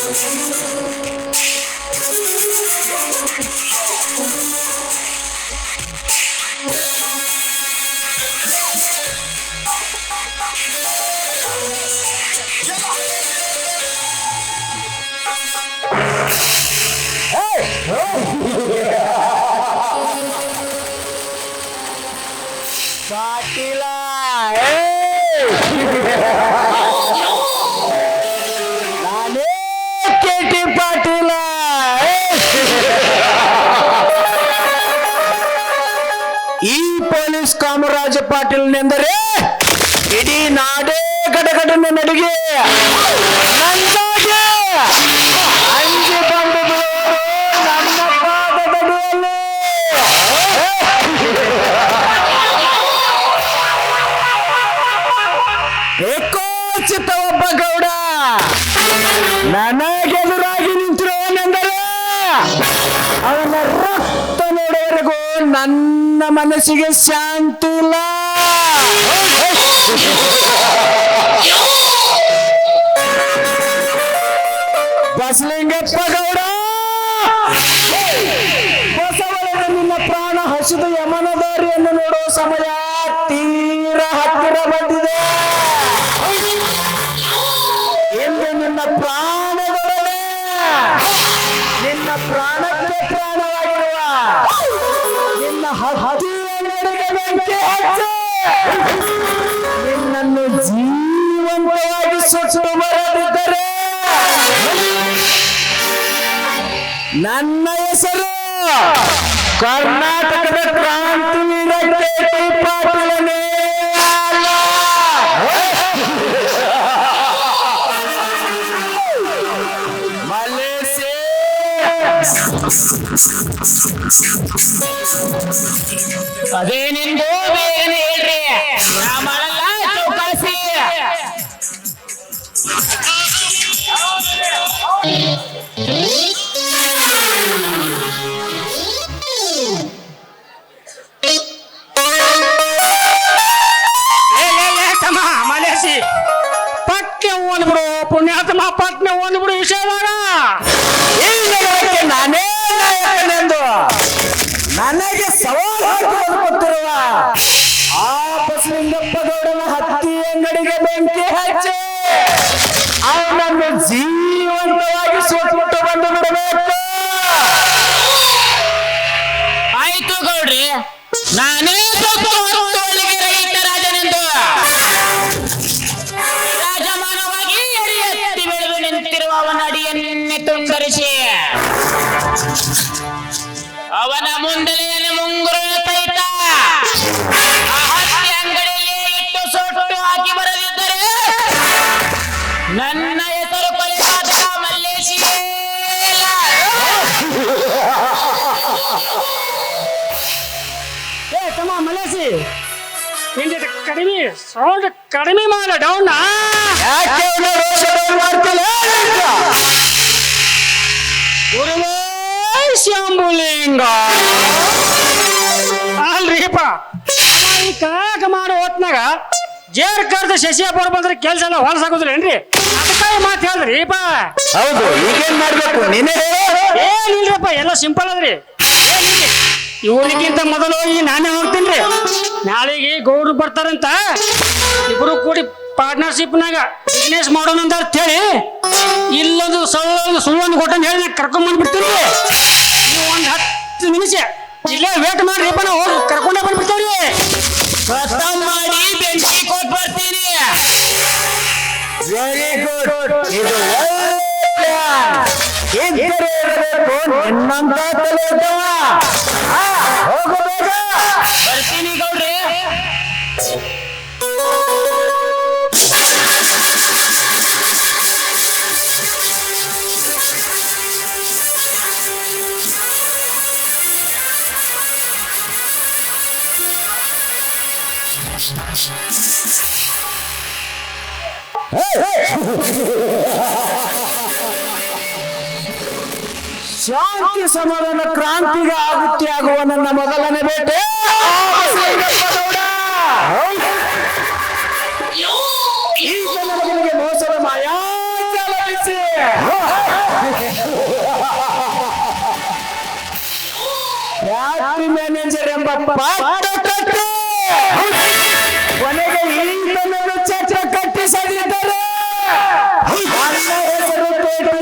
ಪಾಟೀಲ ಈ ಪೊಲೀಸ್ ಕಾಮರಾಜ ಪಾಟೀಲ್ನೆಂದರೆ ಇಡೀ ನಾಡೇ ಗಡಗಡನೆ ನಡುಗೆ. ನಂದಾಗೆ ಅಂಜಿ ನನ್ನ ಏಕೋಚಿತ ಒಬ್ಬ ಗೌಡ. ನನಗೆದುರಾಗಿ ನಿಂತಿರುವನೆಂದರೆ ಅವನ ನನ್ನ ಮನಸ್ಸಿಗೆ ಶಾಂತಿ ಇಲ್ಲ ಬಸಲಿಂಗಪ್ಪ ಗೌಡ. ನಿನ್ನ ಪ್ರಾಣ ಹಸಿದ ಯಮನದಾರಿಯನ್ನು ನೋಡೋ ಸಮಯ ತೀರ ಹತ್ತಿರ ಬಂದಿದೆ. ಎಂದು ನಿನ್ನ ಪ್ರಾಣದೊಡನೆ, ನಿನ್ನ ಪ್ರಾಣಕ್ಕೆ ಪ್ರಾಣವಾಗಿರುವ ನಿನ್ನನ್ನು ಜೀವಂತವಾಗಿ ಸುಟ್ಟು ಬರದಿದ್ದರೆ ನನ್ನ ಹೆಸರು ಕರ್ನಾಟಕದ ಕ್ರಾಂತಿವೀರ ಪಾಟೀಲನೇ. ಅದೇನೆಂದು ಬೇಗನೆ ಹೇಳ್ರಿ. ನಾ ಮಾಡಲ್ಲ ಚೌಕಾಸಿ ಪುಣ್ಯಾತ್ಮ ಪಟ್ನೆ ಓದ್ಬಿಡು ಬಿಡು ಜಗಕ್ಕೆ ಜೀವಂತವಾಗಿ ಸುಟ್ಟು ಬಂದು ಬಿಡಬೇಕು. ಆಯ್ತು ಗೌಡ್ರಿ. ನಾನೇ ರಾಜನೆಂದು. ರಾಜಮಾನವಾಗಿ ನಿಂತಿರುವ ತುಂಡರಿಸಿ ಅವನ ಮುಂದಲೆಯನ್ನು ಕಡಿಮೆ ಸೌಂಡ್ ಕಡಿಮೆ ಮಾಡ ಡೌನ್ ಯಾಕೆ ಮಾಡ್ತಿಲ್ಲ? ಅಲ್ರಿಪ್ಪ ಅವ ಈ ಕಾಕ ಮಾಡೋ ಹೊತ್ನಾಗ. ಜೇರ್ ಕರ್ದ ಶಶಿಯಪ್ಪರು ಬಂದ್ರೆ ಕೆಲಸ ಎಲ್ಲ ಹೊಲಸಾಗೋದಿಲ್ಲೇನ್ರಿ ಅದಕ್ಕಾಗಿ ಮಾತು ಹೇಳಿದ್ರಿಪ್ಪ ಹೌದು ಈಗೇನ್ ಮಾಡ್ಬೇಕು? ನೀನೇ ಹೇಳು. ಏನಿಲ್ರಿಪ್ಪ ಎಲ್ಲ ಸಿಂಪಲ್ ಅದ್ರಿ. ಏನಿಲ್ರಿ ಇವರಿಗಿಂತ ಮೊದಲು ಹೋಗಿ ನಾನೇ ನಾಳೆಗೆ ಗೌಡ್ರು ಬರ್ತಾರಂತ? ಇಬ್ರು ಕೂಡಿ ಪಾರ್ಟ್ನರ್ಶಿಪ್ನಾಗ ಬಿಸ್ನೆಸ್ ಮಾಡೋಣ ಅಂತ ಹೇಳಿ ಇಲ್ಲೊಂದು ಸುಳ್ಳೊಂದು ಸುಳ್ಳೊಂದು ಕೊಟ್ಟಂತ ಹೇಳಿ ನಾ ಕರ್ಕೊಂಡ್ ಬಂದ್ಬಿಡ್ತೀನಿ ನೀವು ಒಂದು ಹತ್ತು ನಿಮಿಷ ಇಲ್ಲೇ ವೇಟ್ ಮಾಡ್ರಿಪ್ಪ ನಾವು ಹೋಗಿ ಕರ್ಕೊಂಡೇ ಬಂದ್ಬಿಡ್ತೇವ್ರಿ. ಬರ್ತೀನಿ. ವೆರಿ ಗುಡ್ ಶಾಂತಿ ಸಮಾಧಾನ ಕ್ರಾಂತಿಗೆ ಆಗುತ್ತಿ ಆಗುವ ನನ್ನ ಮೊದಲನೇ ಬೇಟೆ. ಈತ ನಮಗೆ ಮೋಸದ ಬಿಚ್ಚಿ. ಫ್ಯಾಕ್ಟರಿ ಮ್ಯಾನೇಜರ್ ಎಂಬ. ಕೊನೆಗೆ ಈತನನ್ನು ಚಕ್ರ ಕಟ್ಟಿಸದಿದ್ದರೆ ನನ್ನ ಹೆಸರು ಪೇಟೆ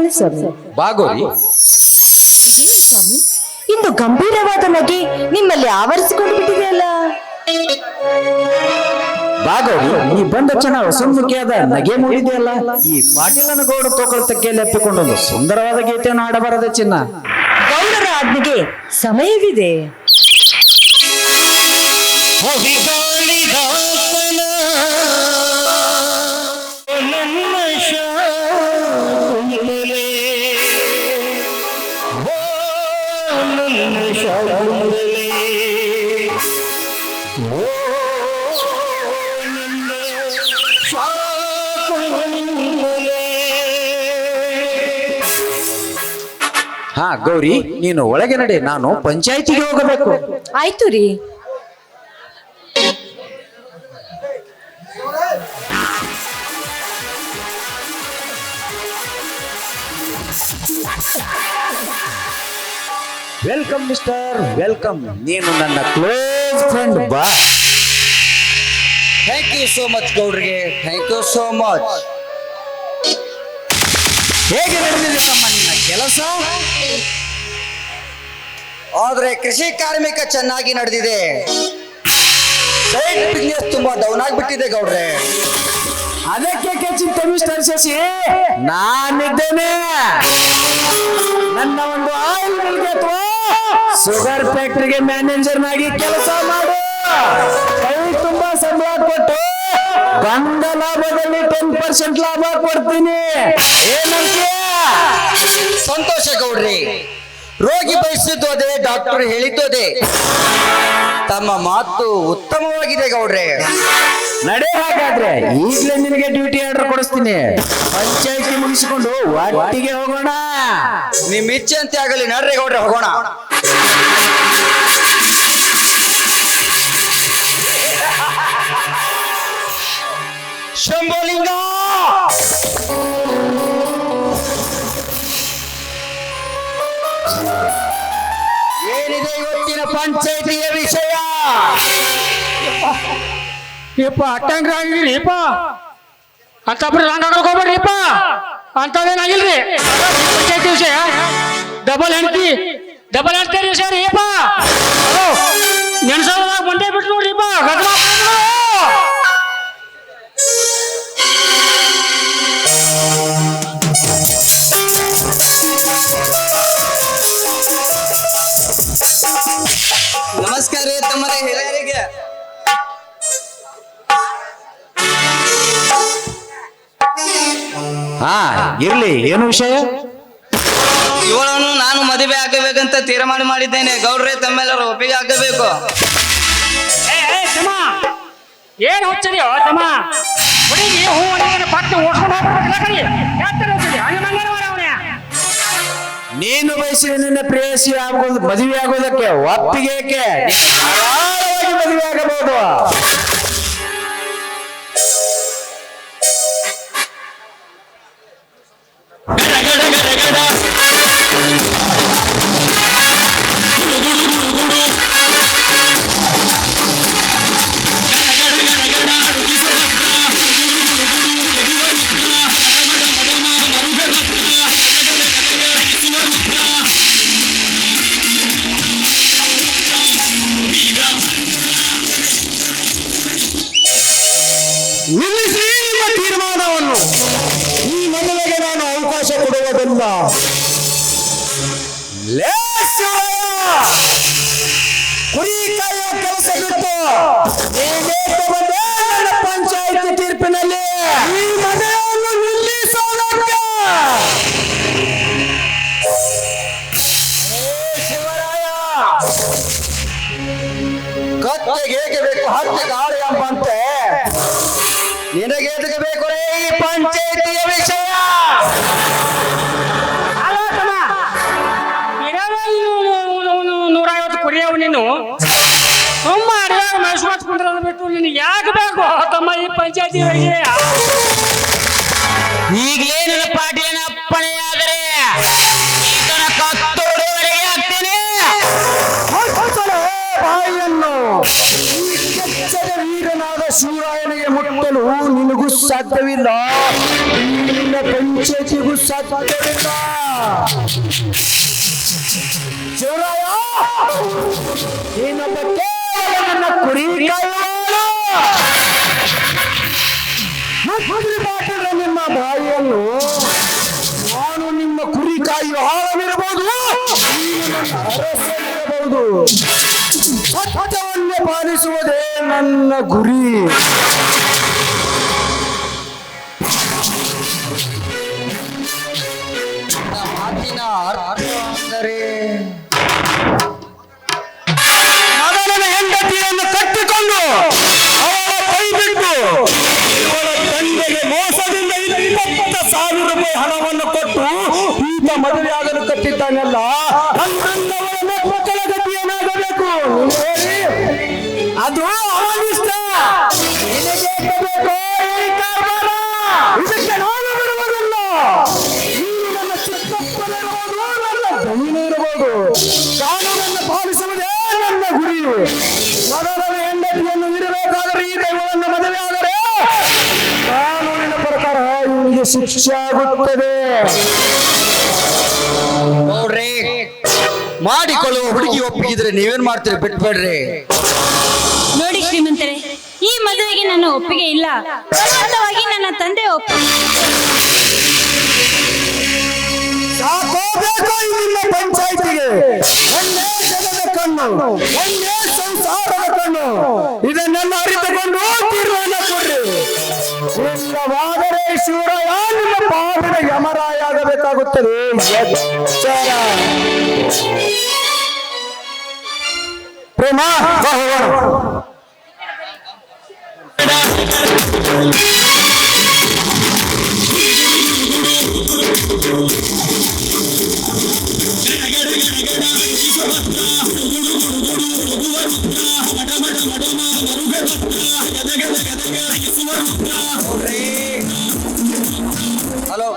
ಹಾಲು ಸ್ವಾಮಿ. ಬಾಗೋರಿ. ಇದೇನು ಸ್ವಾಮಿ ಇಂದು ಗಂಭೀರವಾದ ನಗೆ ನಿಮ್ಮಲ್ಲಿ ಆವರಿಸಿಕೊಂಡು ಬಿಟ್ಟಿದೆಯಲ್ಲ ಬಾಗೋರಿ ನೀ ಬಂದ ಕ್ಷಣ ಹೊಸಮುಖಿಯಾದ ನಗೆ ಮೂಡಿದೆಯಲ್ಲ ಈ ಪಾಟೀಲನ ಗೌಡ ತಕ್ಕೆಯಲ್ಲಿ ಎತ್ತಿಕೊಂಡೊಂದು ಸುಂದರವಾದ ಗೀತೆಯನ್ನು ಆಡಬಾರದ ಚಿನ್ನ. ಗೌಡರ ಆಜ್ಞೆಗೆ ಸಮಯವಿದೆ. ಹಾ ಗೌರಿ ನೀನು ಒಳಗೆ ನಡೆ ನಾನು ಪಂಚಾಯತಿಗೆ ಹೋಗಬೇಕು. ಆಯ್ತು ರೀ. ವೆಲ್ಕಮ್ ಮಿಸ್ಟರ್ ವೆಲ್ಕಮ್ ನೀನು ನನ್ನ ಕ್ಲೋಸ್ ಫ್ರೆಂಡ್ ಬಾ. ಥ್ಯಾಂಕ್ ಯು ಸೋ ಮಚ್ ಗೌಡ್ರಿಗೆ. ಥ್ಯಾಂಕ್ ಯು ಸೋ ಮಚ್ ಹೇಗೆ ನಡೆದಿದೆ ತಮ್ಮ ನಿನ್ನ ಕೆಲಸ? ಆದ್ರೆ ಕೃಷಿ ಕಾರ್ಮಿಕ ಚೆನ್ನಾಗಿ ನಡೆದಿದೆ. ಸೈಡ್ ಬಿಸ್ನೆಸ್ ತುಂಬಾ ಡೌನ್ ಆಗಿಬಿಟ್ಟಿದೆ ಗೌಡ್ರೆ. ಅದಕ್ಕೆ ಕೆಚ್ಚಿನ ಮಿಸ್ಟರ್ ಶಶಿ ನಾನಿದ್ದೇನೆ. ನನ್ನ ಒಂದು ಆಯಿಲ್ ಮಿಲ್ಗೆ ಅಥವಾ ಶುಗರ್ ಫ್ಯಾಕ್ಟ್ರಿಗೆ ಮ್ಯಾನೇಜರ್ನಾಗಿ ಕೆಲಸ ಮಾಡು. ಕೈ ತುಂಬಾ ಸಂಬಳ ಕೊಟ್ಟು ಬಂದ ಲಾಭದಲ್ಲಿ ಟೆನ್ ಪರ್ಸೆಂಟ್ ಲಾಭ ಕೊಡ್ತೀನಿ. ಏನಂತೀಯ? ಸಂತೋಷ ಗೌಡ್ರಿ. ರೋಗಿ ಬಯಸಿದ್ದು ಅದೇ ಡಾಕ್ಟರ್ ಹೇಳಿದ್ದು ಅದೇ ತಮ್ಮ ಮಾತು ಉತ್ತಮವಾಗಿದೆ ಗೌಡ್ರೆ. ನಡೆ ಹಾಗಾದ್ರೆ ಈಗಲೇ ನಿನಗೆ ಡ್ಯೂಟಿ ಆರ್ಡರ್ ಕೊಡಿಸ್ತೀನಿ. ಪಂಚಾಯತಿ ಮುಗಿಸಿಕೊಂಡು ಒಟ್ಟಿಗೆ ಹೋಗೋಣ. ನಿಮ್ಮ ಇಚ್ಛೆ ಅಂತ ಆಗಲಿ ನಡ್ರಿ ಗೌಡ್ರೆ ಹೋಗೋಣ. ಶಂಭೋಲಿಂಗ! ಏನಿದೆ ಇವತ್ತಿನ ಪಂಚಾಯತಿಯ ವಿಷಯ? ಯಪ್ಪ ಅಟ್ಟಂಗ್ರ ಆಗಿರಿಪ್ಪ ಅಂತಪ್ಪ ಹಂಗ ಹೋಗ್ಬೇಡ್ರಿಪ್ಪ ಅಂತದೇನಾಗಿಲ್ರಿ ಪಂಚಾಯತಿ ವಿಷಯ? ಡಬಲ್ ಹೆಂಡತಿ ಡಬಲ್ ಹೆಂಡತಿ ವಿಷಯ ರೀ ಅಪ್ಪ ಇರ್ಲಿ ಏನು ವಿಷಯ? ಇವಳನ್ನು ನಾನು ಮದುವೆ ಆಗಬೇಕಂತ ತೀರ್ಮಾನ ಮಾಡಿದ್ದೇನೆ. ಗೌಡ್ರೆ ತಮ್ಮೆಲ್ಲರೂ ಒಪ್ಪಿಗೆ ಆಗಬೇಕು ಏ ಏ ತಮ್ಮ! ಏನ್ ಹುಚ್ಚದಿಯೋ ತಮ್ಮ! ಹುಡುಗಿ ಹೂ ಅನ್ನೋದನ್ನ ಪಟ್ಟು ಓಡ್ಸ್ಕೊಂಡು ಹೋಗ್ಬಿಡ್ಬೇಕಲ್ಲ ಕಡಿ ಯಾತ್ರೆ ಹೋಗ್ತಿದ್ಯ ಹಂಗೆ ಮಂಗನ ಅವನೇ. ನೀನು ಬಯಸಿದ ನಿನ್ನ ಪ್ರೇಯಸಿ ಆಗೋದು ಮದುವೆ ಆಗೋದಕ್ಕೆ ಒಪ್ಪಿಗೆ ಏಕೆ? ಮದುವೆ ಆಗಬಹುದು. ¡Cara, ಕುರಿ ಕಾಯುವ ಕೆಲಸ ಬಿಟ್ಟು ಪಂಚಾಯಿತಿ ತೀರ್ಪಿನಲ್ಲಿ ಈ ಮನೆಯನ್ನು ನಿಲ್ಲಿಸೋದಕ್ಕೆ ಕತ್ತೆಗೆ ಹೇಗೆ ಬೇಕು ಹತ್ಯೆ ಗಾಳಿ ಎಂಬಂತೆ ನಿನಗೆ ಎದಗಬೇಕು ರೇ ಈ ಪಂಚಾಯತಿಯ ವಿಷಯ ತಮ್ಮ ಈ ಪಂಚಾಯತಿ ಈಗಲೇ ನನ್ನ ಪಾಟೀಲನ ಈತನ ಕತ್ತೋಡುವರೆಗೆ ಬಾಯಿಯನ್ನು. ವೀರನಾದ ಶಿವರಾಯನಿಗೆ ಮುಟ್ಟಲು ನಿನಗೂ ಸಾಧ್ಯವಿಲ್ಲ. ನಿನ್ನ ಪಂಚಾಯತಿಗೂ ಸಾಧ್ಯವಿಲ್ಲ. ಶಿವರಾಯ ನೀನೊಬ್ಬ ಕೇವಲ ನನ್ನ ಕುರಿ. ಬಾಟಲ ನಿಮ್ಮ ಬಾಯಿಯನ್ನು ನಾನು ನಿಮ್ಮ ಕುರಿ ಕಾಯಿ ಅರಸನಿರಬಹುದು ಸತ್ಯವನ್ನೇ ಪಾಲಿಸುವುದೇ ನನ್ನ ಗುರಿ. ಈತ ಮದುವೆಯಾಗಲು ಕಟ್ಟಿದ್ದಾನಲ್ಲ ಮಕ್ಕಳ ಗತಿ ಅದು ಕಾನೂನನ್ನು ನನ್ನ ಗುರಿ. ಹೆಂಡತಿಯನ್ನು ಈ ಮದುವೆ ಆದರೆ ಪ್ರಕಾರ ಶಿಕ್ಷೆ ಆಗುತ್ತದೆ. ಮಾಡಿಕೊಳ್ಳುವ ಹುಡುಗಿ ಒಪ್ಪಿಗಿದ್ರೆ ನೀವೇನ್ ಮಾಡ್ತೀರಿ? ಬಿಟ್ಬೇಡ್ರಿ. ನೋಡಿ ಶ್ರೀಮಂತರೇ ಈ ಮದುವೆಗೆ ನನ್ನ ಒಪ್ಪಿಗೆ ಇಲ್ಲ. ಬಲವಂತವಾಗಿ ನನ್ನ ತಂದೆ ಒಪ್ಪ ಸಾಕೋಬೇಕು ಪಂಚಾಯತಿಗೆ. ಒಂದೇ ಜಗದ ಕಣ್ಣು ಒಂದೇ ಸಂಸಾರದ ಕಣ್ಣು ಇದನ್ನೆಲ್ಲ ಅರಿತುಕೊಂಡು ತೀರ್ಮಾನ ಕೊಡ್ರಿ ಇಲ್ಲವಾದರೆ ಶಿವರಾಯ ನಿಮ್ಮ ಪಾಪಿನ ಯಮರಾಯ ಆಗಬೇಕಾಗುತ್ತದೆ ಎಚ್ಚರ ಪ್ರೇಮ ಬಾ ಹಲೋ.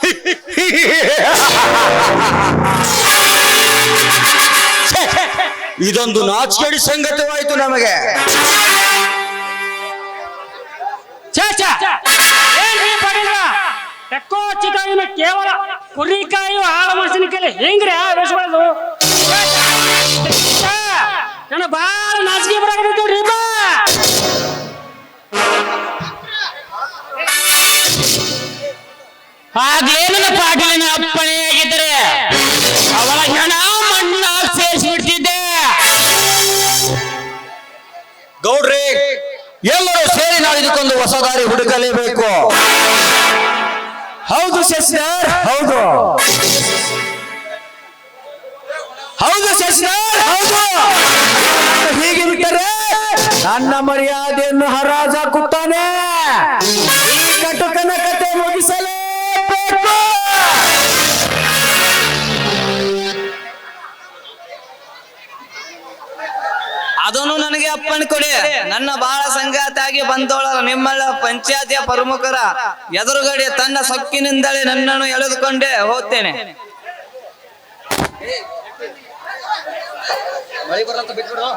ಇದೊಂದು ನಾಚಿಕೆಡಿ ಸಂಗತವಾಯಿತು ನಮಗೆ. ಕೇವಲ ಕುರಿ ಕಾಯುವ ಆಳ ಮನುಷ್ಯನ ಕೈಲಿ ಹೆಂಗ್ರಿ ಬೆಳೆಸ್ಕೊಳ್ಳೋದು ನನ್ನ ಬಾಳ ನಾಚಿಕೆ ಬರಾಕತ್ತೈತಿ ರೀ ಬಾ. ಆಗ್ಲೇ ನನ್ನ ಪಾಟೀಲನ ಅಪ್ಪಣೆಯಾಗಿದ್ದರೆ ಅವಳ ಹೆಣ ಮಣ್ಣ ಸೇರಿಸಿಬಿಡ್ತಿದ್ದೆ ಗೌಡ್ರಿ ಎಲ್ಲರೂ ಸೇರಿ ನಾಳಿದಕ್ಕೊಂದು ಹೊಸ ದಾರಿ ಹುಡುಕಲೇಬೇಕು. ಹೌದು ಶಶಿಧರ್. ನನ್ನ ಮರ್ಯಾದೆಯನ್ನು ಹರಾಜಾಕುತ್ತಾನೆ ಈ ಕಟುಕನ ಕತೆ ಮುಗಿಸಲೇಬೇಕು. ಅದನ್ನು ನನಗೆ ಅಪ್ಪಣೆ ಕೊಡಿ. ನನ್ನ ಬಾಳ ಸಂಗಾತಿಯಾಗಿ ಬಂದೋಳ ನಿಮ್ಮಳ ಪಂಚಾಯತಿಯ ಪ್ರಮುಖರ ಎದುರುಗಡೆ ತನ್ನ ಸೊಕ್ಕಿನಿಂದಲೇ ನನ್ನನ್ನು ಎಳೆದುಕೊಂಡೇ ಹೋಗ್ತೇನೆ. ಮಳೆ ಬರಂತ ಬಿಟ್ಬಿಡು.